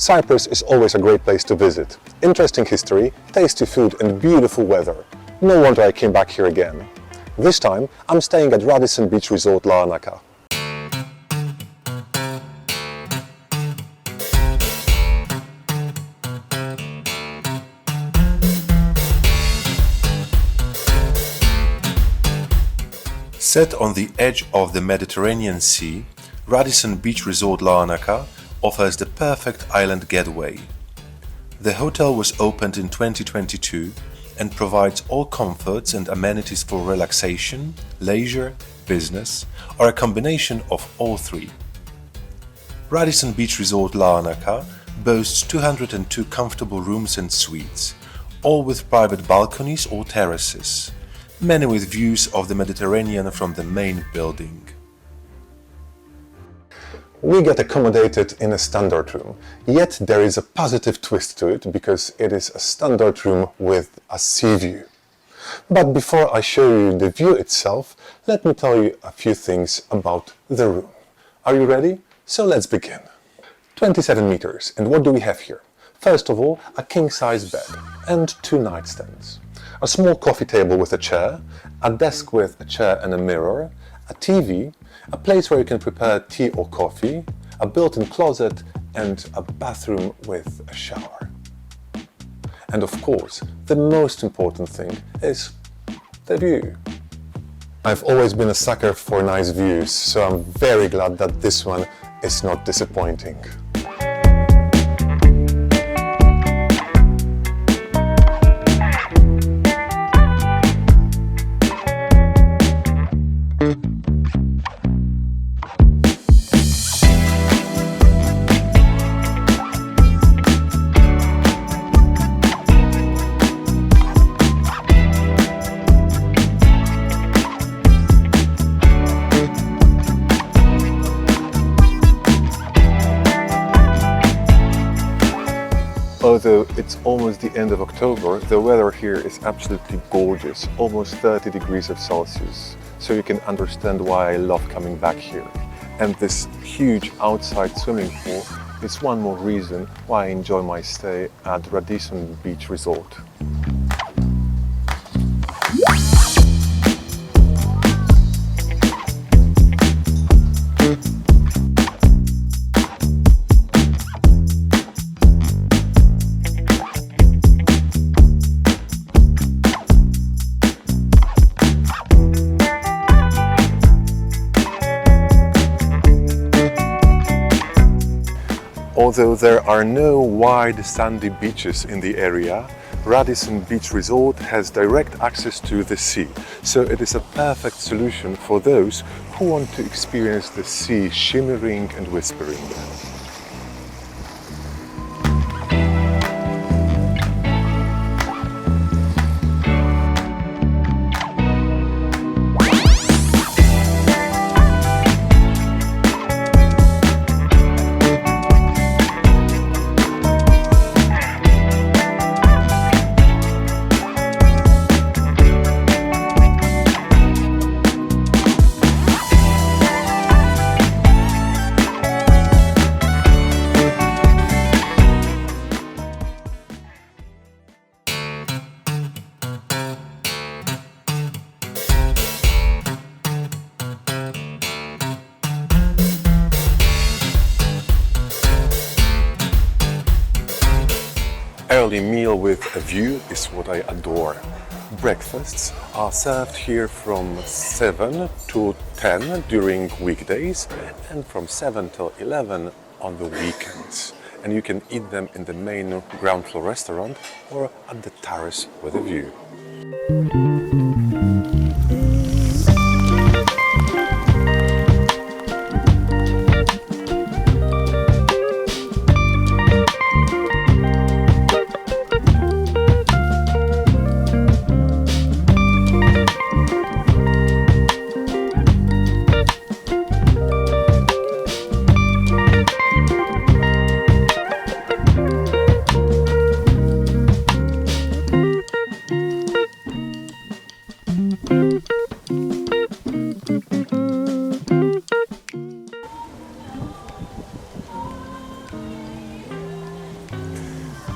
Cyprus is always a great place to visit. Interesting history, tasty food and beautiful weather. No wonder I came back here again. This time I'm staying at Radisson Beach Resort Larnaca. Set on the edge of the Mediterranean Sea, Radisson Beach Resort Larnaca offers the perfect island getaway. The hotel was opened in 2022 and provides all comforts and amenities for relaxation, leisure, business, or a combination of all three. Radisson Beach Resort Larnaca boasts 202 comfortable rooms and suites, all with private balconies or terraces, many with views of the Mediterranean from the main building. We get accommodated in a standard room, yet there is a positive twist to it because it is a standard room with a sea view. But before I show you the view itself, let me tell you a few things about the room. Are you ready? So let's begin. 27 meters, and what do we have here? First of all, a king-size bed and two nightstands a small coffee table with a chair, a desk with a chair and a mirror, a TV, a place where you can prepare tea or coffee, a built-in closet and a bathroom with a shower. And of course, the most important thing is the view. I've always been a sucker for nice views, so I'm very glad that this one is not disappointing. Although it's almost the end of October, the weather here is absolutely gorgeous, almost 30 degrees of Celsius. So you can understand why I love coming back here. And this huge outside swimming pool is one more reason why I enjoy my stay at Radisson Beach Resort. Although there are no wide sandy beaches in the area, Radisson Beach Resort has direct access to the sea, so it is a perfect solution for those who want to experience the sea shimmering and whispering. Early meal with a view is what I adore. Breakfasts are served here from 7 to 10 during weekdays and from 7 till 11 on the weekends. And you can eat them in the main ground floor restaurant or at the terrace with a view.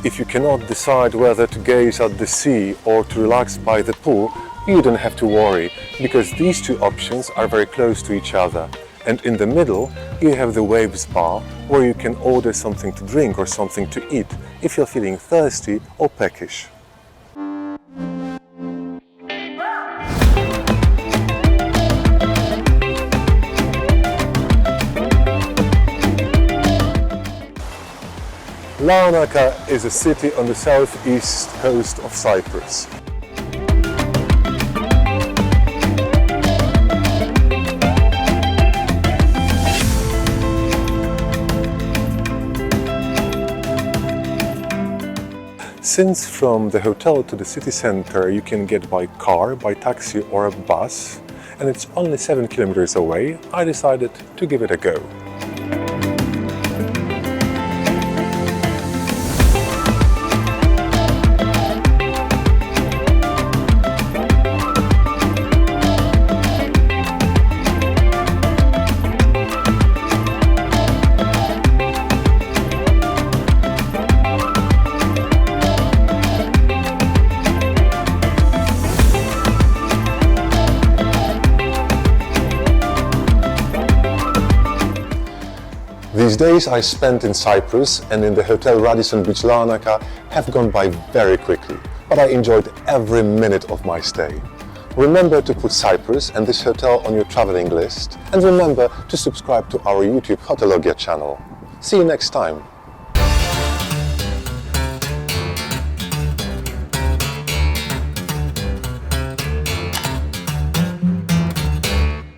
If you cannot decide whether to gaze at the sea or to relax by the pool, you don't have to worry because these two options are very close to each other. And in the middle, you have the waves bar where you can order something to drink or something to eat if you're feeling thirsty or peckish. Larnaca is a city on the southeast coast of Cyprus. Since from the hotel to the city center you can get by car, by taxi or a bus, and it's only 7 kilometers away, I decided to give it a go. These days I spent in Cyprus and in the Hotel Radisson Beach Larnaca have gone by very quickly, but I enjoyed every minute of my stay. Remember to put Cyprus and this hotel on your traveling list and remember to subscribe to our YouTube Hotelogia channel. See you next time.